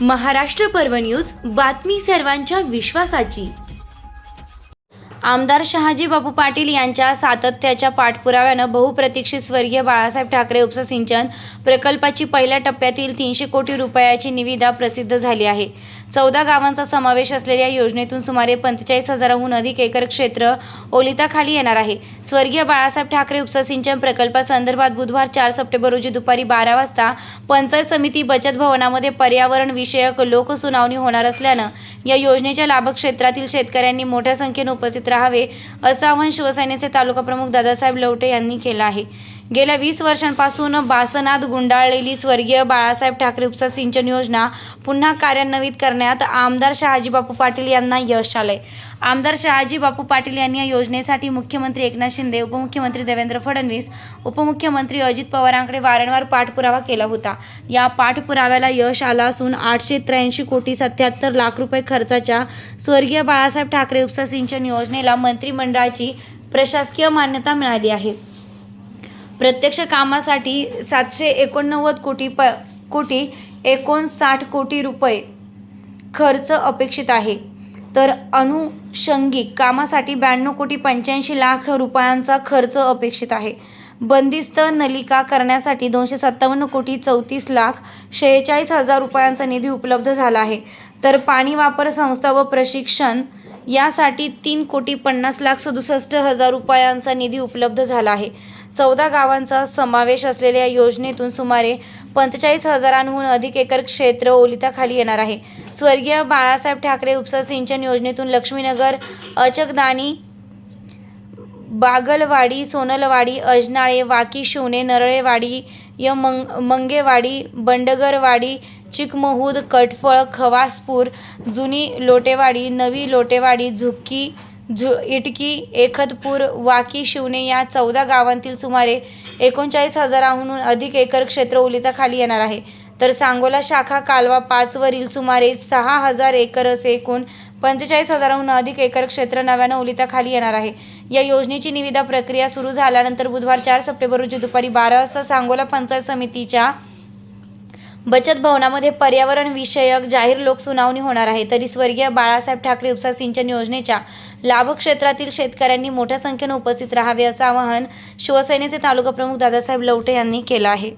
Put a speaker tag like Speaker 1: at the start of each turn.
Speaker 1: महाराष्ट्र पर्व न्यूज बातमी सर्वांच्या विश्वासाची. आमदार शहाजी बापू पाटील यांच्या सातत्याच्या पाठपुराव्यानं बहुप्रतीक्षित स्वर्गीय बाळासाहेब ठाकरे उपसा सिंचन प्रकल्पाची पहिल्या टप्प्यातील तीनशे कोटी रुपयाची निविदा प्रसिद्ध झाली आहे. चौदा गावांचा समावेश असलेल्या योजनेतून सुमारे पंचेचाळीस हजाराहून अधिक एकर क्षेत्र ओलिताखाली येणार आहे. स्वर्गीय बाळासाहेब ठाकरे उपसा सिंचन प्रकल्पासंदर्भात बुधवार चार सप्टेंबर रोजी दुपारी बारा वाजता पंचायत समिती बचत भवनामध्ये पर्यावरण विषयक लोकसुनावणी होणार असल्यानं या योजनेच्या लाभक्षेत्रातील शेतकऱ्यांनी मोठ्या संख्येने उपस्थित राहावे असं आवाहन शिवसेनेचे तालुका प्रमुख दादासाहेब लवटे यांनी केलं आहे. गेल्या वीस वर्षांपासून बासनात गुंडाळलेली स्वर्गीय बाळासाहेब ठाकरे उपसा सिंचन योजना पुन्हा कार्यान्वित करण्यात आमदार शहाजी बापू पाटील यांना यश आलंय. आमदार शहाजी बापू पाटील यांनी या योजनेसाठी मुख्यमंत्री एकनाथ शिंदे उपमुख्यमंत्री देवेंद्र फडणवीस उपमुख्यमंत्री अजित पवारांकडे वारंवार पाठपुरावा केला होता. या पाठपुराव्याला यश आला असून आठशे त्र्याऐंशी कोटी सत्याहत्तर लाख रुपये खर्चाच्या स्वर्गीय बाळासाहेब ठाकरे उपसा सिंचन योजनेला मंत्रिमंडळाची प्रशासकीय मान्यता मिळाली आहे. प्रत्यक्ष कामासाठी सातशे एकोणनव्वद कोटी प कोटी एकोणसाठ कोटी रुपये खर्च अपेक्षित आहे. तर अनुषंगिक कामासाठी ब्याण्णव कोटी पंच्याऐंशी लाख रुपयांचा खर्च अपेक्षित आहे. बंदिस्त नलिका करण्यासाठी दोनशे सत्तावन्न कोटी चौतीस लाख शेहेचाळीस हजार रुपयांचा निधी उपलब्ध झाला आहे. तर पाणी वापर संस्था व प्रशिक्षण यासाठी तीन कोटी पन्नास लाख सदुसष्ट हजार रुपयांचा निधी उपलब्ध झाला आहे. चौदा गावांचा समावेश असलेल्या या योजनेतून सुमारे पंचेचाळीस हजारांहून अधिक एकर क्षेत्र ओलिताखाली येणार आहे. स्वर्गीय बाळासाहेब ठाकरे उपसा सिंचन योजनेतून लक्ष्मीनगर अचकदानी बागलवाडी सोनलवाडी अजनाळे वाकी शिवणे नरळेवाडी य मंग मंगेवाडी बंडगरवाडी चिकमहूद कटफळ खवासपूर जुनी लोटेवाडी नवी लोटेवाडी झुक्की झु इटकी एखदपूर वाकी शिवणे या चौदा गावांतील सुमारे एकोणचाळीस हजाराहून अधिक एकर क्षेत्र ओलिताखाली येणार आहे. तर सांगोला शाखा कालवा पाचवरील सुमारे सहा हजार एकर असे एकूण पंचेचाळीस हजाराहून अधिक एकर क्षेत्र नव्यानं ओलिताखाली येणार आहे. या योजनेची निविदा प्रक्रिया सुरू झाल्यानंतर बुधवार चार सप्टेंबर रोजी दुपारी बारा वाजता सांगोला पंचायत समितीच्या बचत भवनामध्ये पर्यावरण विषयक जाहीर लोकसुनावणी होणार आहे. तरी स्वर्गीय बाळासाहेब ठाकरे उपसा सिंचन योजनेच्या लाभक्षेत्रातील शेतकऱ्यांनी मोठ्या संख्येने उपस्थित राहावे असं आवाहन शिवसेनेचे तालुका प्रमुख दादासाहेब लवटे यांनी केलं आहे.